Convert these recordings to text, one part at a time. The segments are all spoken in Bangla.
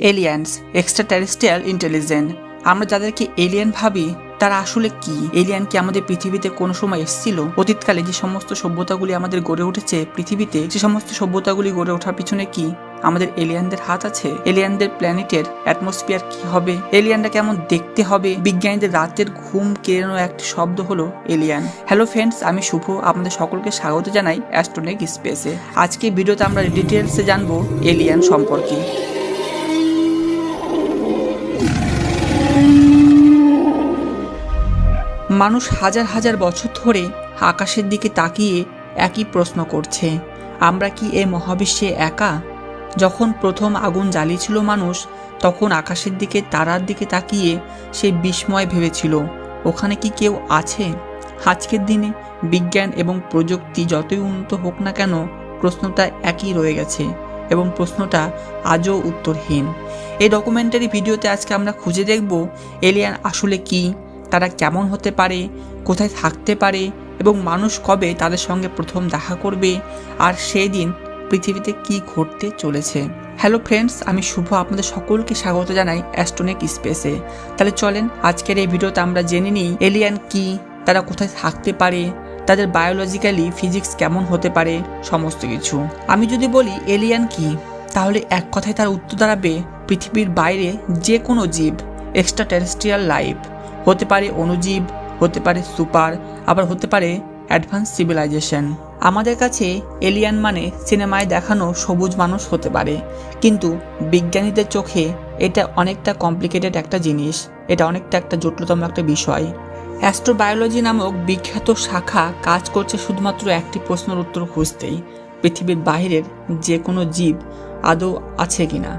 এলিয়েন্স এক্সট্রা টেরিস্ট্রিয়াল ইন্টেলিজেন্ট আমরা যাদেরকে এলিয়েন ভাবি, তারা আসলে কি? এলিয়ান কি আমাদের পৃথিবীতে কোনো সময় এসেছিল? অতীতকালে যে সমস্ত সভ্যতাগুলি আমাদের গড়ে উঠেছে পৃথিবীতে, যে সমস্ত সভ্যতাগুলি গড়ে ওঠার পিছনে কি আমাদের এলিয়ানদের হাত আছে? এলিয়ানদের প্ল্যানেটের অ্যাটমসফিয়ার কি হবে? এলিয়ানটা কেমন দেখতে হবে? বিজ্ঞানীদের রাতের ঘুম কেড়ানো একটি শব্দ হলো এলিয়ান হ্যালো ফ্রেন্ডস আমি শুভ, আপনাদের সকলকে স্বাগত জানাই অ্যাস্ট্রোনিক স্পেসে আজকে ভিডিওতে আমরা ডিটেলসে জানব এলিয়ান সম্পর্কে। মানুষ হাজার হাজার বছর ধরে আকাশের দিকে তাকিয়ে একই প্রশ্ন করছে, আমরা কি এ মহাবিশ্বে একা? যখন প্রথম আগুন জ্বালিয়েছিল মানুষ, তখন আকাশের দিকে, তারার দিকে তাকিয়ে সে বিস্ময় ভেবেছিল, ওখানে কি কেউ আছে? আজকের দিনে বিজ্ঞান এবং প্রযুক্তি যতই উন্নত হোক না কেন, প্রশ্নটা একই রয়ে গেছে এবং প্রশ্নটা আজও উত্তরহীন। এই ডকুমেন্টারি ভিডিওতে আজকে আমরা খুঁজে দেখব এলিয়ান আসলে কি? তারা কেমন হতে পারে, কোথায় থাকতে পারে এবং মানুষ কবে তাদের সঙ্গে প্রথম দেখা করবে আর সেই দিন পৃথিবীতে কি ঘটতে চলেছে। হ্যালো ফ্রেন্ডস আমি শুভ আপনাদের সকলকে স্বাগত জানাই অ্যাস্ট্রোনিক স্পেসে। তাহলে চলেন আজকের এই ভিডিওতে আমরা জেনে নিই এলিয়ান কি, তারা কোথায় থাকতে পারে, তাদের বায়োলজিক্যালি ফিজিক্স কেমন হতে পারে, সমস্ত কিছু। আমি যদি বলি এলিয়ান কি, তাহলে এক কথায় তার উত্তর দাঁড়াবে পৃথিবীর বাইরে যে কোনো জীব এক্সট্রা টেরেস্ট্রিয়াল লাইফ হতে পারে অণুজীব, হতে পারে সুপার, আবার হতে পারে অ্যাডভান্স সিভিলাইজেশন। আমাদের কাছে এলিয়ান মানে সিনেমায় দেখানো সবুজ মানুষ হতে পারে, কিন্তু বিজ্ঞানীদের চোখে এটা অনেকটা কমপ্লিকেটেড একটা জিনিস, এটা অনেকটা একটা জটিলতম একটা বিষয়। অ্যাস্ট্রোবায়োলজি নামক বিখ্যাত শাখা কাজ করছে শুধুমাত্র একটি প্রশ্নের উত্তর খুঁজতেই, পৃথিবীর বাইরের যে কোনো জীব আদৌ আছে কিনা।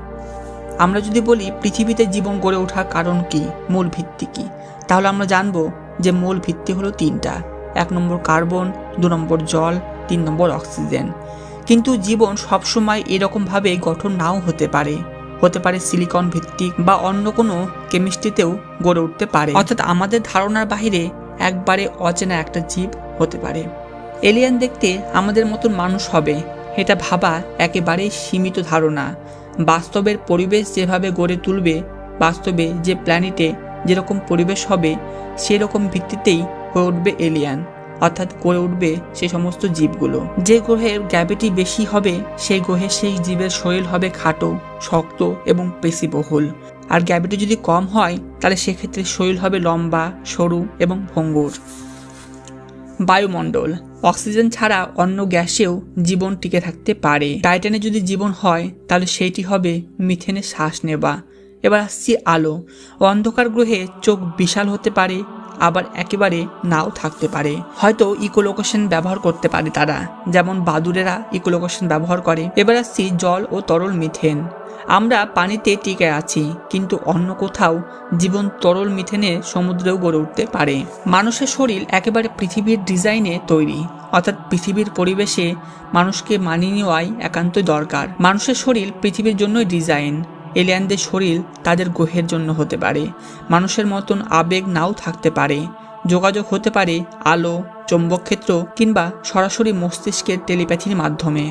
আমরা যদি বলি পৃথিবীতে জীবন গড়ে ওঠার কারণ কি, মূল ভিত্তি কি, তাহলে আমরা জানব যে মূল ভিত্তি হলো তিনটা। এক নম্বর কার্বন, দু নম্বর জল, তিন নম্বর অক্সিজেন। কিন্তু জীবন সবসময় এরকমভাবে গঠন নাও হতে পারে। হতে পারে সিলিকন ভিত্তিক বা অন্য কোনো কেমিস্ট্রিতেও গড়ে উঠতে পারে। অর্থাৎ আমাদের ধারণার বাইরে একবারে অচেনা একটা জীব হতে পারে। এলিয়ান দেখতে আমাদের মতন মানুষ হবে, এটা ভাবা একেবারেই সীমিত ধারণা। বাস্তবের পরিবেশ যেভাবে গড়ে তুলবে, বাস্তবে যে প্ল্যানেটে যেরকম পরিবেশ হবে, সেরকম ভিত্তিতেই হয়ে উঠবে এলিয়ান অর্থাৎ গড়ে উঠবে সে সমস্ত জীবগুলো। যে গ্রহের গ্র্যাভিটি বেশি হবে সেই গ্রহে সেই জীবের শরীর হবে খাটো, শক্ত এবং পেশিবহুল। আর গ্র্যাভিটি যদি কম হয়, তাহলে সেক্ষেত্রে শরীর হবে লম্বা, সরু এবং ভঙ্গুর। বায়ুমণ্ডল অক্সিজেন ছাড়া অন্য গ্যাসেও জীবন টিকে থাকতে পারে। টাইটানে যদি জীবন হয়, তাহলে সেইটি হবে মিথেনে শ্বাস নেবা এবার আসছি আলো। অন্ধকার গ্রহে চোখ বিশাল হতে পারে, আবার একেবারে নাও থাকতে পারে। হয়তো ইকোলোকেশন ব্যবহার করতে পারে তারা, যেমন বাদুরেরা ইকোলোকেশন ব্যবহার করে। এবার আসছি জল ও তরল মিথেন। আমরা পানিতে টিকে আছি, কিন্তু অন্য কোথাও জীবন তরল মিথেনে সমুদ্রেও গড়ে উঠতে পারে। মানুষের শরীর একেবারে পৃথিবীর ডিজাইনে তৈরি, অর্থাৎ পৃথিবীর পরিবেশে মানুষকে মানিয়ে নেওয়াই একান্তই দরকার। মানুষের শরীর পৃথিবীর জন্যই ডিজাইন, এলিয়ানদের শরীর তাদের গ্রহের জন্য হতে পারে। মানুষের মতন আবেগ নাও থাকতে পারে, যোগাযোগ হতে পারে আলো চৌম্বকক্ষেত্র কিংবা সরাসরি মস্তিষ্কের টেলিপ্যাথির মাধ্যমে।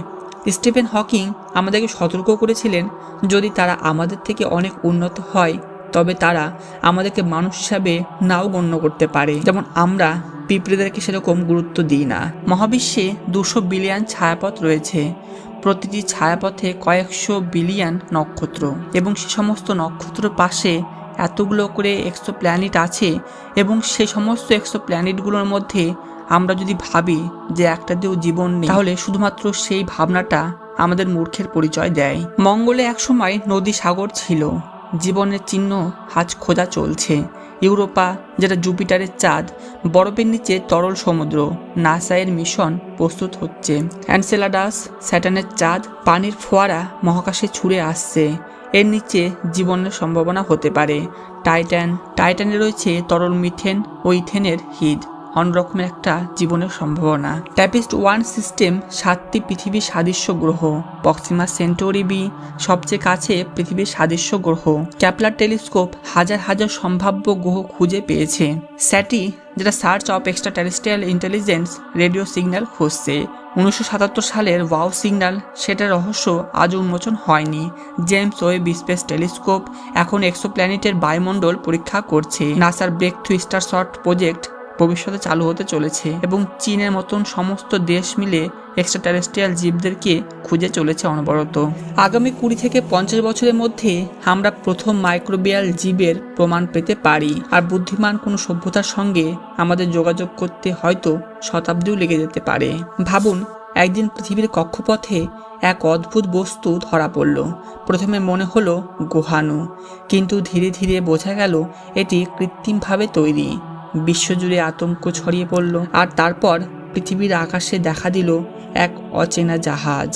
স্টিফেন হকিং আমাদেরকে সতর্ক করেছিলেন, যদি তারা আমাদের থেকে অনেক উন্নত হয়, তবে তারা আমাদেরকে মানুষ হিসাবে নাও গণ্য করতে পারে। যেমন আমরা পিঁপড়েদেরকে সেরকম গুরুত্ব দিই না। মহাবিশ্বে দুশো বিলিয়ন ছায়াপথ রয়েছে। প্রতিটি ছায়াপথে কয়েকশো বিলিয়ন নক্ষত্র। এবং সে সমস্ত নক্ষত্রের পাশে এতগুলো করে এক্সো প্ল্যানেট আছে এবং সে সমস্ত এক্সো প্ল্যানেটগুলোর মধ্যে আমরা যদি ভাবি যে একটাতেও জীবন নেই, তাহলে শুধুমাত্র সেই ভাবনাটা আমাদের মূর্খের পরিচয় দেয়। মঙ্গলে একসময় নদী সাগর ছিল। জীবনের চিহ্ন আজ খোঁজা চলছে। ইউরোপা, যেটা জুপিটারের চাঁদ, বরফের নিচে তরল সমুদ্র, নাসায়ের মিশন প্রস্তুত হচ্ছে। অ্যানসেলাডাস স্যাটানের চাঁদ, পানির ফোয়ারা মহাকাশে ছুঁড়ে আসছে। এর নিচে জীবনের সম্ভাবনা হতে পারে। টাইটান টাইটানে রয়েছে তরল মিথেন ও ইথেনের হিট। অন্যরকমের একটা জীবনের সম্ভাবনা। ট্যাপিস্ট ওয়ান সিস্টেম সাতটি পৃথিবীর সাদৃশ্য গ্রহ। পক্সিমা সেন্টোরি বি সবচেয়ে কাছে পৃথিবীর সাদৃশ্য গ্রহ। ক্যাপলার টেলিস্কোপ হাজার হাজার সম্ভাব্য গ্রহ খুঁজে পেয়েছে। স্যাটি, যেটা search of extraterrestrial intelligence radio signal খুঁজছে। উনিশশো সাতাত্তর সালের ওয়াও সিগন্যাল সেটার রহস্য আজও উন্মোচন হয়নি। জেমস ওয়েব স্পেস টেলিস্কোপ এখন এক্সোপ্ল্যানেটের বায়ুমণ্ডল পরীক্ষা করছে। নাসার break through starshot project ভবিষ্যতে চালু হতে চলেছে এবং চীনের মতন সমস্ত দেশ মিলে এক্সট্রা টেরেস্ট্রিয়াল জীবদেরকে খুঁজে চলেছে অনবরত। আগামী কুড়ি থেকে পঞ্চাশ বছরের মধ্যে আমরা প্রথম মাইক্রোবিয়াল জীবের প্রমাণ পেতে পারি। আর বুদ্ধিমান কোনো সভ্যতার সঙ্গে আমাদের যোগাযোগ করতে হয়তো শতাব্দীও লেগে যেতে পারে। ভাবুন, একদিন পৃথিবীর কক্ষপথে এক অদ্ভুত বস্তু ধরা পড়ল। প্রথমে মনে হলো গুহাণু, কিন্তু ধীরে ধীরে বোঝা গেল এটি কৃত্রিমভাবে তৈরি। বিশ্বজুড়ে আতঙ্ক ছড়িয়ে পড়ল, আর তারপর পৃথিবীর আকাশে দেখা দিল এক অচেনা জাহাজ।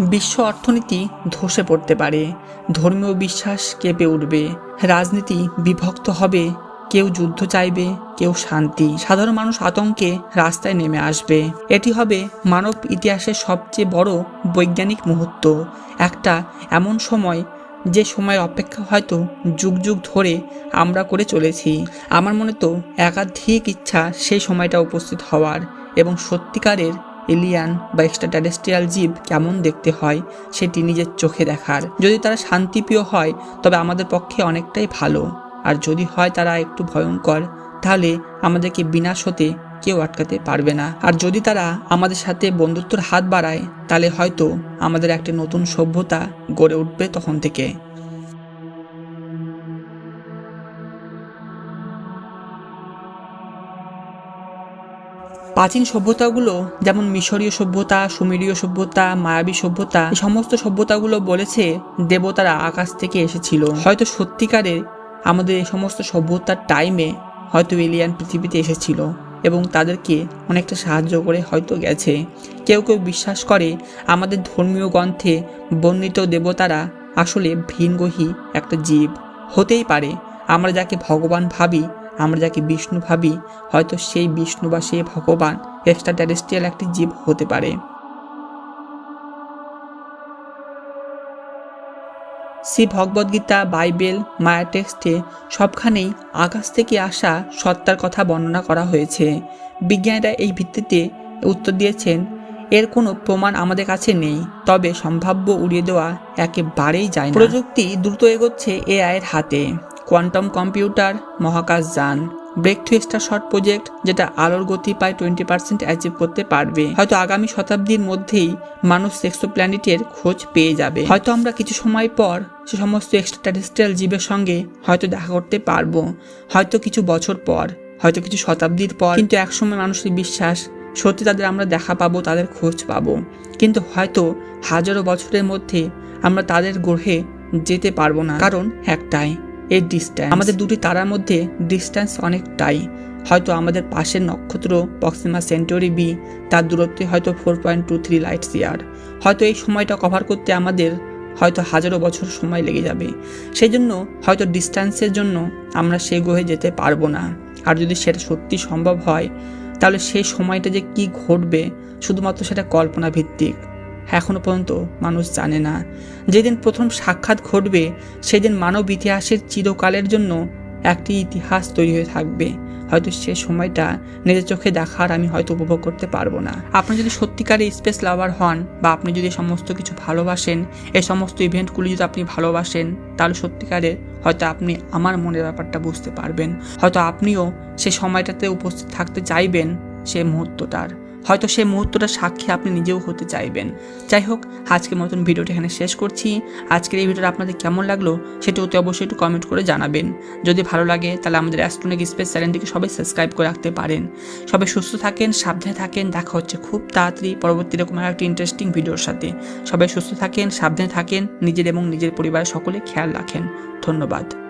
বিশ্ব অর্থনীতি ধসে পড়তে পারে, ধর্মীয় বিশ্বাস কেঁপে উঠবে, রাজনীতি বিভক্ত হবে, কেউ যুদ্ধ চাইবে, কেউ শান্তি। সাধারণ মানুষ আতঙ্কে রাস্তায় নেমে আসবে। এটি হবে মানব ইতিহাসের সবচেয়ে বড় বৈজ্ঞানিক মুহূর্ত। একটা এমন সময় যে সময়ের অপেক্ষা হয়তো যুগ যুগ ধরে আমরা করে চলেছি। আমার মনে তো একাধিক ইচ্ছা সেই সময়টা উপস্থিত হওয়ার এবং সত্যিকারের এলিয়ান বা এক্সট্রা টেরেস্ট্রিয়াল জীব কেমন দেখতে হয় সেটি নিজের চোখে দেখার। যদি তারা শান্তিপ্রিয় হয়, তবে আমাদের পক্ষে অনেকটাই ভালো। আর যদি হয় তারা একটু ভয়ঙ্কর, তাহলে আমাদেরকে বিনাশ হতে কেউ আটকাতে পারবে না। আর যদি তারা আমাদের সাথে বন্ধুত্বর হাত বাড়ায়, তাহলে হয়তো আমাদের একটি নতুন সভ্যতা গড়ে উঠবে তখন থেকে। প্রাচীন সভ্যতাগুলো যেমন মিশরীয় সভ্যতা, সুমেরীয় সভ্যতা, মায়াবী সভ্যতা, এই সমস্ত সভ্যতাগুলো বলেছে দেবতারা আকাশ থেকে এসেছিল। হয়তো সত্যিকারের আমাদের এই সমস্ত সভ্যতার টাইমে হয়তো এলিয়ান পৃথিবীতে এসেছিল। এবং তাদেরকে অনেকটা সাহায্য করে হয়তো গেছে। কেউ কেউ বিশ্বাস করে আমাদের ধর্মীয় গ্রন্থে বর্ণিত দেবতারা আসলে ভিনগহী একটা জীব। হতেই পারে আমরা যাকে ভগবান ভাবি, আমরা যাকে বিষ্ণু ভাবি, হয়তো সেই বিষ্ণু বা সেই ভগবান এক্সট্রা টেরেস্ট্রিয়াল একটি জীব হতে পারে। শ্রী ভগবদ্গীতা, বাইবেল, মায়া টেক্সটে সবখানেই আকাশ থেকে আসা সত্তার কথা বর্ণনা করা হয়েছে। বিজ্ঞানীরা এই ভিত্তিতে উত্তর দিয়েছেন, এর কোনো প্রমাণ আমাদের কাছে নেই, তবে সম্ভাব্য উড়িয়ে দেওয়া একেবারেই যায় প্রযুক্তি দ্রুত এগোচ্ছে এআইয়ের হাতে। কোয়ান্টাম কম্পিউটার মহাকাশ যান। Breakthrough extra short project যেটা আলোর গতি প্রায় টোয়েন্টি পার্সেন্ট অ্যাচিভ করতে পারবে। হয়তো আগামী শতাব্দীর মধ্যেই মানুষ এক্সো প্ল্যানেটের খোঁজ পেয়ে যাবে। হয়তো আমরা কিছু সময় পর সে সমস্ত এক্সট্রাটেরিস্ট্রিয়াল জীবের সঙ্গে হয়তো দেখা করতে পারব। হয়তো কিছু বছর পর, হয়তো কিছু শতাব্দীর পর। কিন্তু একসময় মানুষের বিশ্বাস, সত্যি তাদের আমরা দেখা পাবো, তাদের খোঁজ পাবো। কিন্তু হয়তো হাজারো বছরের মধ্যে আমরা তাদের গ্রহে যেতে পারব না। কারণ একটাই এর ডিস্ট্যান্স আমাদের দুটি তারার মধ্যে ডিস্ট্যান্স অনেকটাই। হয়তো আমাদের পাশের নক্ষত্র পক্সিমা সেন্টোরি বি তার দূরত্বে হয়তো four point two three lights year হয়তো এই সময়টা কভার করতে আমাদের হয়তো হাজারো বছর সময় লেগে যাবে। সেই জন্য হয়তো ডিস্ট্যান্সের জন্য আমরা সেই গ্রহে যেতে পারব না। আর যদি সেটা সত্যি সম্ভব হয়, তাহলে সেই সময়টা যে কি ঘটবে, শুধুমাত্র সেটা কল্পনা ভিত্তিক এখনও পর্যন্ত মানুষ জানে না। যেদিন প্রথম সাক্ষাৎ ঘটবে, সেদিন মানব ইতিহাসের চিরকালের জন্য একটি ইতিহাস তৈরি হয়ে থাকবে। হয়তো সে সময়টা নিজের চোখে দেখার আমি হয়তো উপভোগ করতে পারব না। আপনি যদি সত্যিকারে স্পেস লাভার হন বা আপনি যদি সমস্ত কিছু ভালোবাসেন, এই সমস্ত ইভেন্টগুলি যদি আপনি ভালোবাসেন, তাহলে সত্যিকারে হয়তো আপনি আমার মনের ব্যাপারটা বুঝতে পারবেন। হয়তো আপনিও সে সময়টাতে উপস্থিত থাকতে চাইবেন সে মুহূর্তটার। হয়তো সেই মুহূর্তটা সাক্ষী আপনি নিজেও হতে চাইবেন। যাই হোক, আজকের মতন ভিডিওটা এখানে শেষ করছি। আজকের এই ভিডিওটা আপনাদের কেমন লাগল সেটা অতি অবশ্যই একটু কমেন্ট করে জানাবেন। যদি ভালো লাগে, তাহলে আমাদের অ্যাস্ট্রোনিক স্পেস চ্যানেলটিকে সবাই সাবস্ক্রাইব করে রাখতে পারেন। সবাই সুস্থ থাকেন, সাবধানে থাকেন, দেখা হচ্ছে খুব তাড়াতাড়ি পরবর্তী রকম একটা ইন্টারেস্টিং ভিডিওর সাথে। সবাই সুস্থ থাকেন, সাবধানে থাকেন, নিজের এবং নিজের পরিবারের সকলে খেয়াল রাখেন। ধন্যবাদ।